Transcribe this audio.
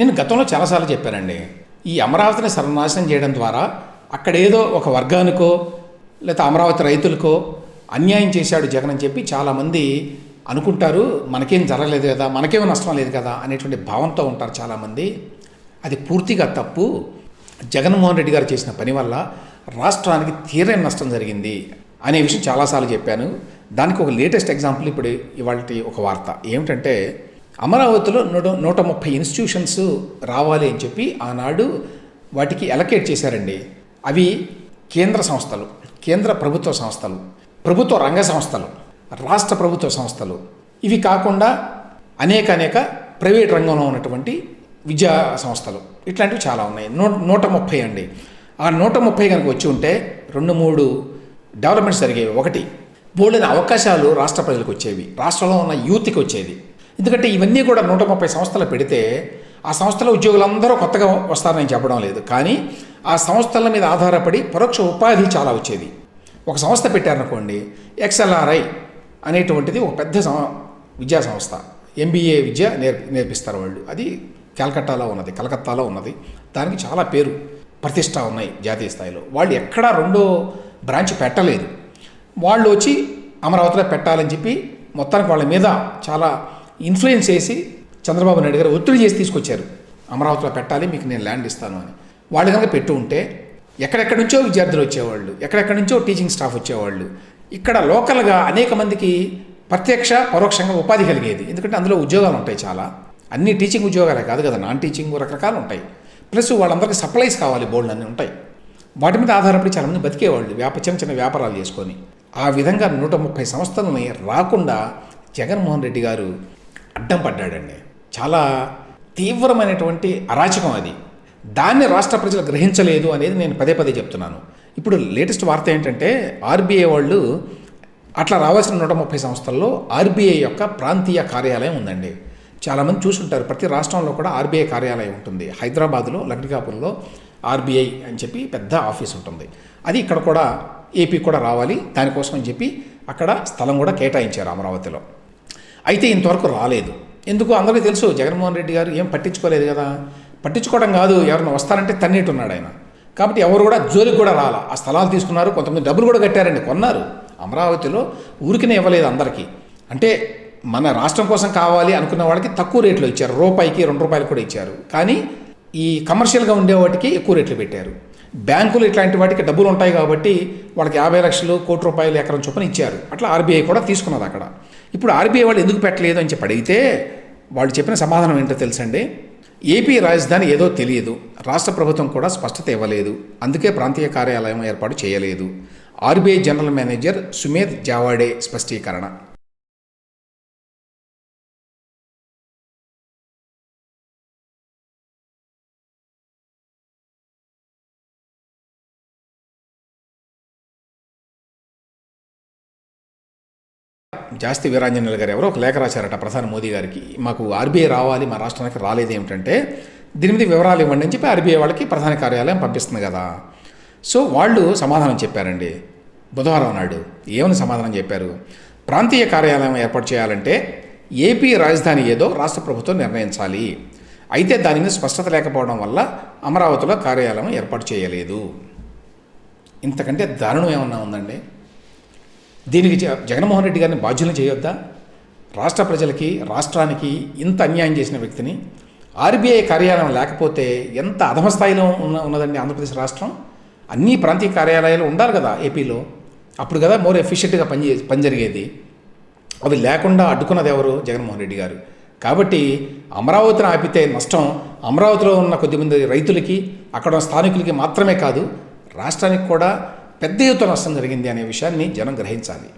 నేను గతంలో చాలాసార్లు చెప్పానండి. ఈ అమరావతిని సర్వనాశనం చేయడం ద్వారా అక్కడేదో ఒక వర్గానికో లేదా అమరావతి రైతులకో అన్యాయం చేశాడు జగన్ అని చెప్పి చాలామంది అనుకుంటారు. మనకేం జరగలేదు కదా మనకేం నష్టం లేదు కదా అనేటువంటి భావంతో ఉంటారు చాలామంది. అది పూర్తిగా తప్పు. జగన్మోహన్ రెడ్డి గారు చేసిన పని వల్ల రాష్ట్రానికి తీరని నష్టం జరిగింది అనే విషయం చాలాసార్లు చెప్పాను. దానికి ఒక లేటెస్ట్ ఎగ్జాంపుల్ ఇప్పుడు ఇవాళ ఒక వార్త. ఏమిటంటే అమరావతిలో నూట నూట ముప్పై ఇన్స్టిట్యూషన్స్ రావాలి అని చెప్పి ఆనాడు వాటికి అలకేట్ చేశారండి. అవి కేంద్ర సంస్థలు కేంద్ర ప్రభుత్వ సంస్థలు ప్రభుత్వ రంగ సంస్థలు రాష్ట్ర ప్రభుత్వ సంస్థలు. ఇవి కాకుండా అనేక అనేక ప్రైవేట్ రంగంలో ఉన్నటువంటి విద్యా సంస్థలు. ఇట్లాంటివి చాలా ఉన్నాయి. నూట నూట ముప్పై అండి. ఆ నూట ముప్పై కనుక వచ్చి ఉంటే రెండు మూడు డెవలప్మెంట్స్ జరిగేవి. ఒకటి బోల్డైన అవకాశాలు రాష్ట్ర ప్రజలకు వచ్చేవి. రాష్ట్రంలో ఉన్న యూత్కి వచ్చేది. ఎందుకంటే ఇవన్నీ కూడా నూట ముప్పై సంస్థలు పెడితే ఆ సంస్థల ఉద్యోగులందరూ కొత్తగా వస్తారని చెప్పడం లేదు. కానీ ఆ సంస్థల మీద ఆధారపడి పరోక్ష ఉపాధి చాలా వచ్చేది. ఒక సంస్థ పెట్టారనుకోండి ఎక్స్ఎల్ఆర్ఐ అనేటువంటిది ఒక పెద్ద సం- విద్యా సంస్థ. ఎంబీఏ విద్య నేర్పి నేర్పిస్తారు వాళ్ళు. అది కలకట్టాలో ఉన్నది కలకత్తాలో ఉన్నది. దానికి చాలా పేరు ప్రతిష్ట ఉన్నాయి జాతీయ స్థాయిలో. వాళ్ళు ఎక్కడా రెండో బ్రాంచ్ పెట్టలేదు. వాళ్ళు వచ్చి అమరావతిలో పెట్టాలని చెప్పి మొత్తానికి వాళ్ళ మీద చాలా ఇన్ఫ్లుయెన్స్ చేసి చంద్రబాబు నాయుడు గారు ఒత్తిడి చేసి తీసుకొచ్చారు. అమరావతిలో పెట్టాలి మీకు నేను ల్యాండ్ ఇస్తాను అని. వాళ్ళు కనుక పెట్టు ఉంటే ఎక్కడెక్కడి నుంచో విద్యార్థులు వచ్చేవాళ్ళు ఎక్కడెక్కడి నుంచో టీచింగ్ స్టాఫ్ వచ్చేవాళ్ళు. ఇక్కడ లోకల్గా అనేక మందికి ప్రత్యక్ష పరోక్షంగా ఉపాధి కలిగేది. ఎందుకంటే అందులో ఉద్యోగాలు ఉంటాయి చాలా. అన్ని టీచింగ్ ఉద్యోగాలే కాదు కదా నాన్ టీచింగ్ రకరకాలు ఉంటాయి. ప్లస్ వాళ్ళందరికీ సప్లైస్ కావాలి బోర్డులు అన్నీ ఉంటాయి. వాటి మీద ఆధారపడి చాలామంది బతికేవాళ్ళు వ్యాప చిన్న చిన్న వ్యాపారాలు చేసుకొని. ఆ విధంగా నూట ముప్పై సంస్థలని రాకుండా జగన్మోహన్ రెడ్డి గారు అడ్డం పడ్డాడండి. చాలా తీవ్రమైనటువంటి అరాచకం అది. దాన్ని రాష్ట్ర ప్రజలు గ్రహించలేదు అనేది నేను పదే పదే చెప్తున్నాను. ఇప్పుడు లేటెస్ట్ వార్త ఏంటంటే ఆర్బీఐ వాళ్ళు అట్లా రావాల్సిన నూట ముప్పై సంస్థల్లో ఆర్బీఐ యొక్క ప్రాంతీయ కార్యాలయం ఉందండి. చాలామంది చూసుంటారు. ప్రతి రాష్ట్రంలో కూడా ఆర్బీఐ కార్యాలయం ఉంటుంది. హైదరాబాద్లో లక్డికాపురంలో ఆర్బీఐ అని చెప్పి పెద్ద ఆఫీస్ ఉంటుంది. అది ఇక్కడ కూడా ఏపీ కూడా రావాలి. దానికోసం అని చెప్పి అక్కడ స్థలం కూడా కేటాయించారు అమరావతిలో. అయితే ఇంతవరకు రాలేదు. ఎందుకు అందరికీ తెలుసు జగన్మోహన్ రెడ్డి గారు ఏం పట్టించుకోలేదు కదా? పట్టించుకోవడం కాదు ఎవరైనా వస్తారంటే తన్నేటున్నాడు ఆయన. కాబట్టి ఎవరు కూడా జోలికి కూడా రాలా. ఆ స్థలాలు తీసుకున్నారు కొంతమంది డబ్బులు కూడా కట్టారండి కొన్నారు. అమరావతిలో ఊరికినే ఇవ్వలేదు అందరికీ. అంటే మన రాష్ట్రం కోసం కావాలి అనుకున్న వాళ్ళకి తక్కువ రేట్లో ఇచ్చారు. రూపాయికి రెండు రూపాయలు కూడా ఇచ్చారు. కానీ ఈ కమర్షియల్గా ఉండే వాటికి ఎక్కువ రేట్లు పెట్టారు. బ్యాంకులు ఇట్లాంటి వాటికి డబ్బులు ఉంటాయి కాబట్టి వాళ్ళకి యాభై లక్షలు కోటి రూపాయలు ఎకరం చొప్పున ఇచ్చారు. అట్లా ఆర్బీఐ కూడా తీసుకున్నది అక్కడ. ఇప్పుడు ఆర్బీఐ వాళ్ళు ఎందుకు పెట్టలేదు అని చెప్పి అడిగితే వాళ్ళు చెప్పిన సమాధానం ఏంటో తెలుసండి? ఏపీ రాజధాని ఏదో తెలియదు. రాష్ట్ర ప్రభుత్వం కూడా స్పష్టత ఇవ్వలేదు. అందుకే ప్రాంతీయ కార్యాలయం ఏర్పాటు చేయలేదు. RBI general manager Sumedh Jawade స్పష్టీకరణ. జాస్తి వీరాంజనేయులు గారు ఎవరో ఒక లేఖ రాశారట ప్రధాని మోదీ గారికి. మాకు ఆర్బీఐ రావాలి మా రాష్ట్రానికి రాలేదు ఏమిటంటే దీని మీద వివరాలు ఇవ్వండి అని చెప్పి ఆర్బీఐ వాళ్ళకి ప్రధాన కార్యాలయం పంపిస్తుంది కదా. సో వాళ్ళు సమాధానం చెప్పారండి. బుధవారం నాడు ఏమని సమాధానం చెప్పారు? ప్రాంతీయ కార్యాలయం ఏర్పాటు చేయాలంటే ఏపీ రాజధాని ఏదో రాష్ట్ర ప్రభుత్వం నిర్ణయించాలి. అయితే దాని మీద స్పష్టత లేకపోవడం వల్ల అమరావతిలో కార్యాలయం ఏర్పాటు చేయలేదు. ఇంతకంటే దారుణం ఏమన్నా ఉందండి? దీనికి జగన్మోహన్ రెడ్డి గారిని బాధ్యులను చేయొద్దా? రాష్ట్ర ప్రజలకి రాష్ట్రానికి ఇంత అన్యాయం చేసిన వ్యక్తిని ఆర్బీఐ కార్యాలయం లేకపోతే ఎంత అధమ స్థాయిలో ఉన్న ఉన్నదండి ఆంధ్రప్రదేశ్ రాష్ట్రం? అన్ని ప్రాంతీయ కార్యాలయాలు ఉండాలి కదా ఏపీలో. అప్పుడు కదా మోర్ ఎఫిషియెంట్గా పని పని జరిగేది. అవి లేకుండా అడ్డుకున్నది ఎవరు? జగన్మోహన్ రెడ్డి గారు. కాబట్టి అమరావతిని ఆపితే నష్టం అమరావతిలో ఉన్న కొద్దిమంది రైతులకి అక్కడ స్థానికులకి మాత్రమే కాదు రాష్ట్రానికి కూడా పెద్ద ఎత్తున నష్టం జరిగింది అనే విషయాన్ని జనం గ్రహించాలి.